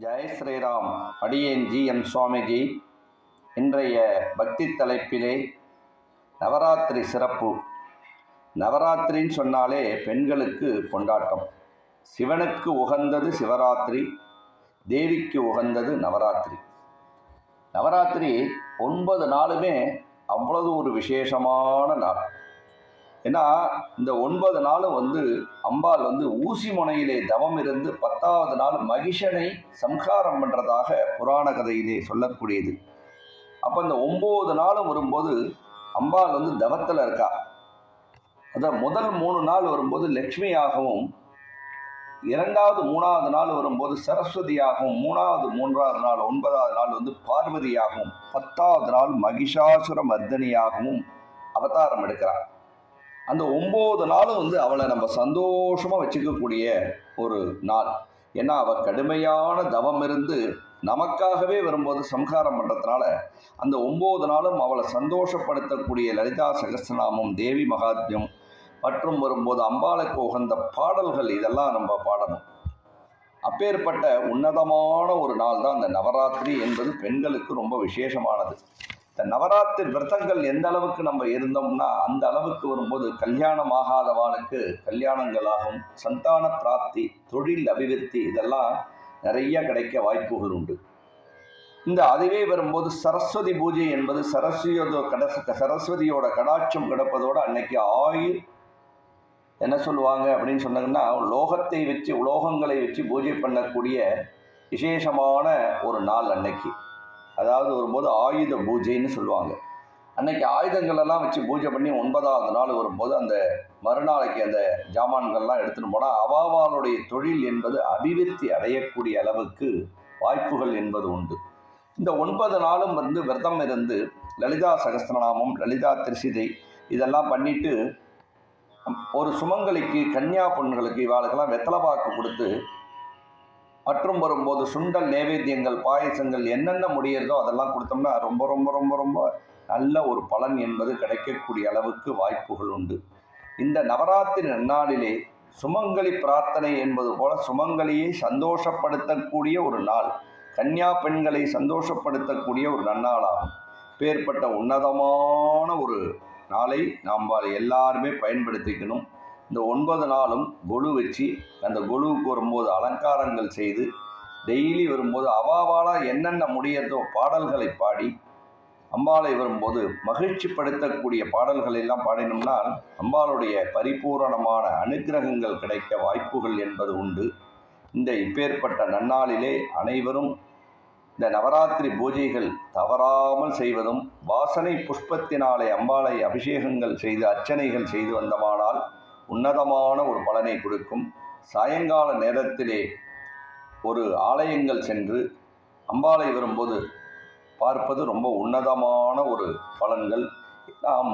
ஜெய ஸ்ரீராம் அடியேன் G. M. Swamiji இன்றைய பக்தி தலைப்பிலே நவராத்திரி சிறப்பு. நவராத்திரின்னு சொன்னாலே பெண்களுக்கு கொண்டாட்டம். சிவனுக்கு உகந்தது சிவராத்திரி தேவிக்கு உகந்தது நவராத்திரி. நவராத்திரி ஒன்பது நாளுமே அவ்வளவு ஒரு விசேஷமான நாள். ஏன்னா இந்த ஒன்பது நாளும் வந்து அம்பாள் வந்து ஊசி முனையிலே தவம் இருந்து பத்தாவது நாள் மகிஷனை சம்ஹாரம் பண்ணுறதாக புராண கதையிலே சொல்லக்கூடியது. அப்போ இந்த ஒம்பது நாளும் வரும்போது அம்பாள் வந்து தவத்தில் இருக்கா. அதான் முதல் மூணு நாள் வரும்போது லக்ஷ்மியாகவும் இரண்டாவது மூணாவது நாள் வரும்போது சரஸ்வதியாகவும் மூணாவது மூன்றாவது நாள் ஒன்பதாவது நாள் வந்து பார்வதியாகவும் பத்தாவது நாள் மகிஷாசுர மர்தனியாகவும் அவதாரம் எடுக்கிறார். அந்த ஒம்பது நாளும் வந்து அவளை நம்ம சந்தோஷமாக வச்சுக்கக்கூடிய ஒரு நாள். ஏன்னா அவள் கடுமையான தவம் இருந்து நமக்காகவே வரும்போது சம்ஹாரம் பண்ணுறதுனால அந்த ஒம்பது நாளும் அவளை சந்தோஷப்படுத்தக்கூடிய லலிதா சகஸ்திரநாமம் தேவி மகாத்மியம் மற்றும் வரும்போது அம்பாளுக்கு உகந்த பாடல்கள் இதெல்லாம் நம்ம பாடணும். அப்பேற்பட்ட உன்னதமான ஒரு நாள் தான் அந்த நவராத்திரி என்பது பெண்களுக்கு ரொம்ப விசேஷமானது. இந்த நவராத்திரி விரதங்கள் எந்த அளவுக்கு நம்ம இருந்தோம்னா அந்த அளவுக்கு வரும்போது கல்யாணம் ஆகாதவாளுக்கு கல்யாணங்களாகும். சந்தான பிராப்தி தொழில் அபிவிருத்தி இதெல்லாம் நிறைய கிடைக்க வாய்ப்புகள் உண்டு. இந்த அதுவே வரும்போது சரஸ்வதி பூஜை என்பது சரஸ்வதியோட கட சரஸ்வதியோட கடாட்சம் கிடப்பதோடு அன்னைக்கு ஆயுள் என்ன சொல்லுவாங்க அப்படின்னு சொன்னாங்கன்னா லோகத்தை வச்சு உலோகங்களை வச்சு பூஜை பண்ணக்கூடிய விசேஷமான ஒரு நாள் அன்னைக்கு. அதாவது வரும்போது ஆயுத பூஜைன்னு சொல்லுவாங்க. அன்னைக்கு ஆயுதங்கள் எல்லாம் வச்சு பூஜை பண்ணி ஒன்பதாவது நாள் வரும்போது அந்த மறுநாளைக்கு அந்த ஜாமான்கள்லாம் எடுத்துகிட்டு போனால் அவாவாளுடைய தொழில் என்பது அபிவிருத்தி அடையக்கூடிய அளவுக்கு வாய்ப்புகள் என்பது உண்டு. இந்த ஒன்பது நாளும் வந்து விரதம் இருந்து லலிதா சகஸ்திரநாமம் லலிதா திருசிதை இதெல்லாம் பண்ணிட்டு ஒரு சுமங்கலிக்கு கன்னியா பொண்களுக்கு இவாளுக்கெல்லாம் வெத்தலை பாக்கு கொடுத்து மற்றும் வரும்போது சுண்டல் நைவேத்தியங்கள் பாயசங்கள் என்னென்ன முடியிறதோ அதெல்லாம் கொடுத்தோம்னா ரொம்ப ரொம்ப ரொம்ப ரொம்ப நல்ல ஒரு பலன் என்பது கிடைக்கக்கூடிய அளவுக்கு வாய்ப்புகள் உண்டு. இந்த நவராத்திரி நன்னாளிலே சுமங்கலி பிரார்த்தனை என்பது போல சுமங்கலியை சந்தோஷப்படுத்தக்கூடிய ஒரு நாள் கன்னியா பெண்களை சந்தோஷப்படுத்தக்கூடிய ஒரு நன்னாளாகும். பேர்பட்ட உன்னதமான ஒரு நாளை நாம் எல்லாருமே பயன்படுத்திக்கணும். இந்த ஒன்பது நாளும் கொலு வச்சு அந்த கொலுவுக்கு வரும்போது அலங்காரங்கள் செய்து டெய்லி வரும்போது அவாவாலாக என்னென்ன முடியதோ பாடல்களை பாடி அம்பாளை வரும்போது மகிழ்ச்சிப்படுத்தக்கூடிய பாடல்கள் எல்லாம் பாடினோம்னால் அம்பாளுடைய பரிபூரணமான அனுக்கிரகங்கள் கிடைக்க வாய்ப்புகள் என்பது உண்டு. இந்த இப்பேற்பட்ட நன்னாளிலே அனைவரும் இந்த நவராத்திரி பூஜைகள் தவறாமல் செய்வதும் வாசனை புஷ்பத்தினாலே அம்பாளை அபிஷேகங்கள் செய்து அர்ச்சனைகள் செய்து வந்தமானால் உன்னதமான ஒரு பலனை கொடுக்கும். சாயங்கால நேரத்திலே ஒரு ஆலயங்கள் சென்று அம்பாளை வரும்போது பார்ப்பது ரொம்ப உன்னதமான ஒரு பலன்கள்.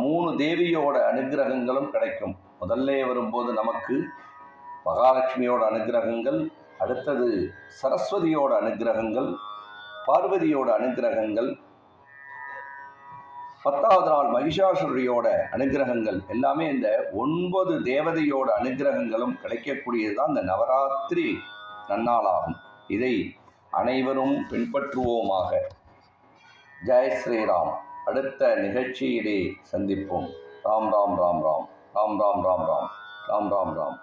மூணு தேவியோட அனுகிரகங்களும் கிடைக்கும். முதல்ல வரும்போது நமக்கு மகாலட்சுமியோட அனுகிரகங்கள் அடுத்தது சரஸ்வதியோட அனுகிரகங்கள் பார்வதியோட அனுகிரகங்கள் பத்தாவது நாள் மகிஷாசுரியோட அனுகிரகங்கள் எல்லாமே இந்த ஒன்பது தேவதையோட அனுகிரகங்களும் கிடைக்கக்கூடியது தான் இந்த நவராத்திரி நன்னாளாகும். இதை அனைவரும் பின்பற்றுவோமாக. ஜெய் ஸ்ரீராம். அடுத்த நிகழ்ச்சியிலே சந்திப்போம். ராம் ராம் ராம் ராம். ராம் ராம் ராம் ராம். ராம் ராம் ராம்.